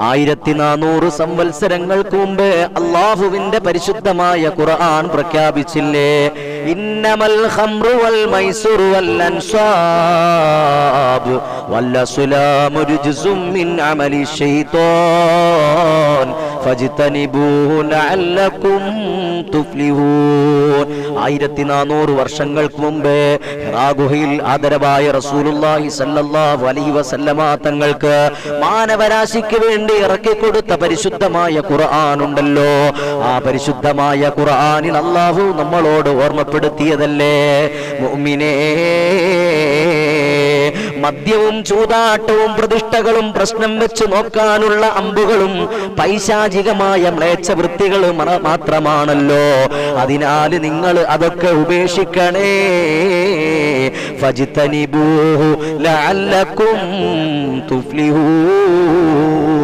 ആയിരത്തി നാനൂറ് സംവത്സരങ്ങൾക്ക് മുമ്പ് അള്ളാഹുവിന്റെ പരിശുദ്ധമായ ഖുർആൻ പ്രഖ്യാപിച്ചില്ലേ? ഇന്നമൽ ഖംറു വൽ മൈസുറു വൽ അൻസാബ് വല്ലസുലാമു രുജ്സും മിൻ അമലി തുഫ്ലിഹൂൻ ആയിരത്തി നാനൂറ് വർഷങ്ങൾക്ക് മുമ്പേ ഹിറാ ഗുഹയിൽ ആദരവായ റസൂലുള്ളാഹി സല്ലല്ലാഹു അലൈഹി വസല്ലമ തങ്ങൾക്ക് മാനവരാശിക്ക് വേണ്ടി ഇറക്കിക്കൊടുത്ത പരിശുദ്ധമായ ഖുർആൻ ഉണ്ടല്ലോ. ആ പരിശുദ്ധമായ ഖുർആനിൽ അള്ളാഹു നമ്മളോട് ഓർമ്മപ്പെടുത്തിയതല്ലേ? മുഅ്മിനേ മദ്യവും ചൂതാട്ടവും പ്രതിഷ്ഠകളും പ്രശ്നം വെച്ച് നോക്കാനുള്ള അമ്പുകളും പൈശാചികമായ മ്ലേച്ഛ വൃത്തികളും മാത്രമാണല്ലോ. അതിനാൽ നിങ്ങൾ അതൊക്കെ ഉപേക്ഷിക്കണേ. ഫജിത്തനിബൂഹു ലഅല്ലക്കും തുഫ്ലിഹൂൻ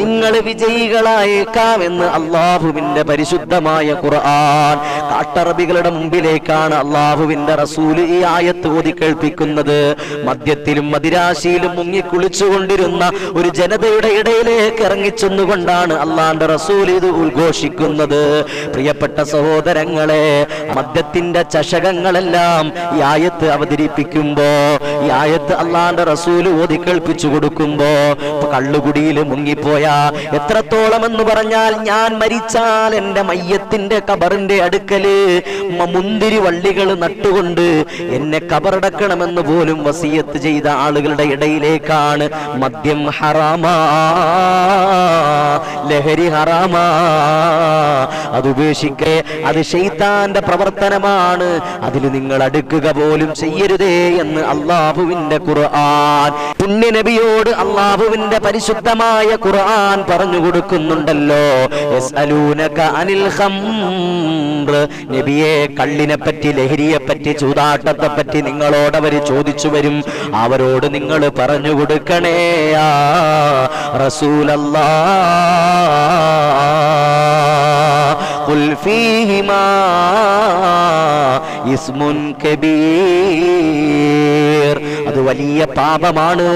നിങ്ങൾ വിജയികളായേക്കാമെന്ന് അള്ളാഹുവിന്റെ പരിശുദ്ധമായ ഖുർആൻ കാട്ടറബികളുടെ മുമ്പിലേക്കാണ് അള്ളാഹുവിന്റെ റസൂൽ ഈ ആയത്ത് ഓതി കേൾപ്പിക്കുന്നത്. മദ്യത്തിലും മദിരാശിയിലും മുങ്ങിക്കുളിച്ചുകൊണ്ടിരുന്ന ഒരു ജനതയുടെ ഇടയിലേക്ക് ഇറങ്ങിച്ചെന്നുകൊണ്ടാണ് അള്ളാന്റെ റസൂൽ ഇത് ഉദ്ഘോഷിക്കുന്നത്. പ്രിയപ്പെട്ട സഹോദരങ്ങളെ മദ്യത്തിന്റെ ചഷകങ്ങളെല്ലാം ഈ ആയത്ത് അവതരിപ്പിക്കുമ്പോ ഈ ആയത്ത് അള്ളാന്റെ റസൂൽ ഓതി കേൾപ്പിച്ചു കൊടുക്കുമ്പോ കള്ളുകുടിയിൽ മുങ്ങിപ്പോയ. എത്രത്തോളം എന്ന് പറഞ്ഞാൽ ഞാൻ മരിച്ചാൽ എന്റെ മയ്യത്തിന്റെ കബറിന്റെ അടുക്കൽ മുന്തിരി വള്ളികൾ നട്ടുകൊണ്ട് എന്നെ കബറടക്കണമെന്ന് പോലും വസീയത്ത് ചെയ്ത ആളുകളുടെ ഇടയിലേക്കാണ്. മദ്യം ഹറാമാ ലഹരി ഹറാമാ. അത് ഉപേക്ഷിക്കേ അത് ഷെയ്ത്താന്റെ പ്രവർത്തനമാണ്. അതിൽ നിങ്ങൾ അടുക്കുക പോലും ചെയ്യരുതേ എന്ന് അള്ളാഹുവിന്റെ ഖുർആൻ പുണ്യ നബിയോട് അള്ളാഹുവിന്റെ പരിശുദ്ധമായ ഖുർആൻ പറഞ്ഞു കൊടുക്കുന്നുണ്ടല്ലോ യസ്അലൂനക അനിൽ ഖംറ് നബിയെ കള്ളിനെ പറ്റി ലഹരിയെ പറ്റി ചൂതാട്ടത്തെ പറ്റി നിങ്ങളോട് അവർ ചോദിച്ചു വരും അവരോട് നിങ്ങൾ പറഞ്ഞു കൊടുക്കണേ യാ റസൂലല്ലാ قل فيهما اسم كبير അത് വലിയ പാപമാണ്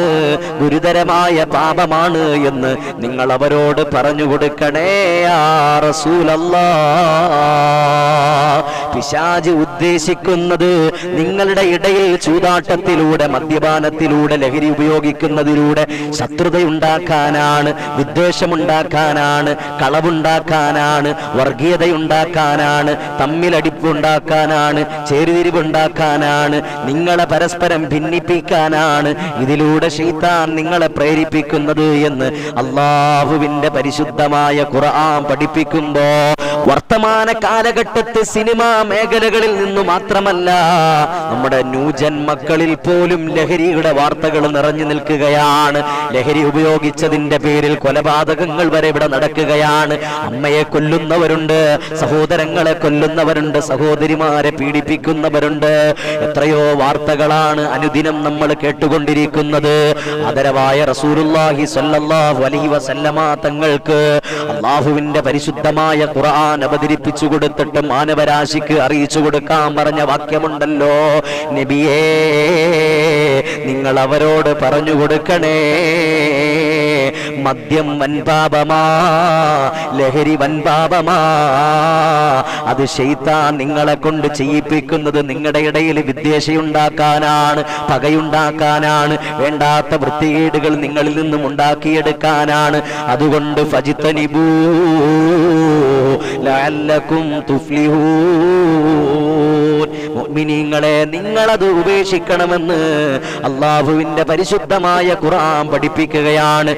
ഗുരുതരമായ പാപമാണ് എന്ന് നിങ്ങൾ അവരോട് പറഞ്ഞു കൊടുക്കണേ ആ റസൂലല്ലാ. പിശാജ് ഉദ്ദേശിക്കുന്നത് നിങ്ങളുടെ ഇടയിൽ ചൂതാട്ടത്തിലൂടെ മദ്യപാനത്തിലൂടെ ലഹരി ഉപയോഗിക്കുന്നതിലൂടെ ശത്രുതയുണ്ടാക്കാനാണ് വിദ്വേഷമുണ്ടാക്കാനാണ് കളവുണ്ടാക്കാനാണ് വർഗീയതയുണ്ടാക്കാനാണ് തമ്മിലടിപ്പുണ്ടാക്കാനാണ് ചേരുതിരിവുണ്ടാക്കാനാണ് നിങ്ങളെ പരസ്പരം ഭിന്നിപ്പിക്കാനാണ് ഇതിലൂടെ ശീതാൻ നിങ്ങളെ പ്രേരിപ്പിക്കുന്നത് എന്ന് അള്ളാഹുവിന്റെ പരിശുദ്ധമായ ഖുർആൻ പഠിപ്പിക്കുമ്പോ വർത്തമാന കാലഘട്ടത്തെ സിനിമാ മേഖലകളിൽ നിന്ന് മാത്രമല്ല നമ്മുടെ ന്യൂജൻ മക്കളിൽ പോലും ലഹരിയുടെ വാർത്തകൾ നിറഞ്ഞു നിൽക്കുകയാണ്. ലഹരി ഉപയോഗിച്ചതിന്റെ പേരിൽ കൊലപാതകങ്ങൾ വരെ ഇവിടെ നടക്കുകയാണ്. അമ്മയെ കൊല്ലുന്നവരുണ്ട് സഹോദരങ്ങളെ കൊല്ലുന്നവരുണ്ട് സഹോദരിമാരെ പീഡിപ്പിക്കുന്നവരുണ്ട്. എത്രയോ വാർത്തകളാണ് അനുദിനം നമ്മൾ കേട്ടുകൊണ്ടിരിക്കുന്നത്. ആദരവായ റസൂലുള്ളാഹി സ്വല്ലല്ലാഹു അലൈഹി വസല്ലമ തങ്ങൾക്ക് അള്ളാഹുവിന്റെ പരിശുദ്ധമായ ഖുർആൻ അവതരിപ്പിച്ചു കൊടുത്തിട്ട് മാനവരാശിക്ക് അറിയിച്ചു കൊടുക്കാൻ പറഞ്ഞ വാക്യമുണ്ടല്ലോ. നബിയേ നിങ്ങൾ അവരോട് പറഞ്ഞു കൊടുക്കണേ. മദ്യം വൻപാപമാ ലഹരി വൻപാപമാ അത് ശൈത്താൻ നിങ്ങളെ കൊണ്ട് ചെയ്യിപ്പിക്കുന്നത് നിങ്ങളുടെ ഇടയിൽ വിദ്വേഷയുണ്ടാക്കാനാണ് പകയുണ്ടാക്കാനാണ് വേണ്ടാത്ത വൃത്തികേടുകൾ നിങ്ങളിൽ നിന്നും ഉണ്ടാക്കിയെടുക്കാനാണ്. അതുകൊണ്ട് ഫജിത്തനിബൂ ലഅല്ലക്കും തുഫ്ലിഹൂൻ. മുഅ്മിനീങ്ങളെ നിങ്ങളത് ഉപേക്ഷിക്കണമെന്ന് അള്ളാഹുവിന്റെ പരിശുദ്ധമായ ഖുർആൻ പഠിപ്പിക്കുകയാണ്.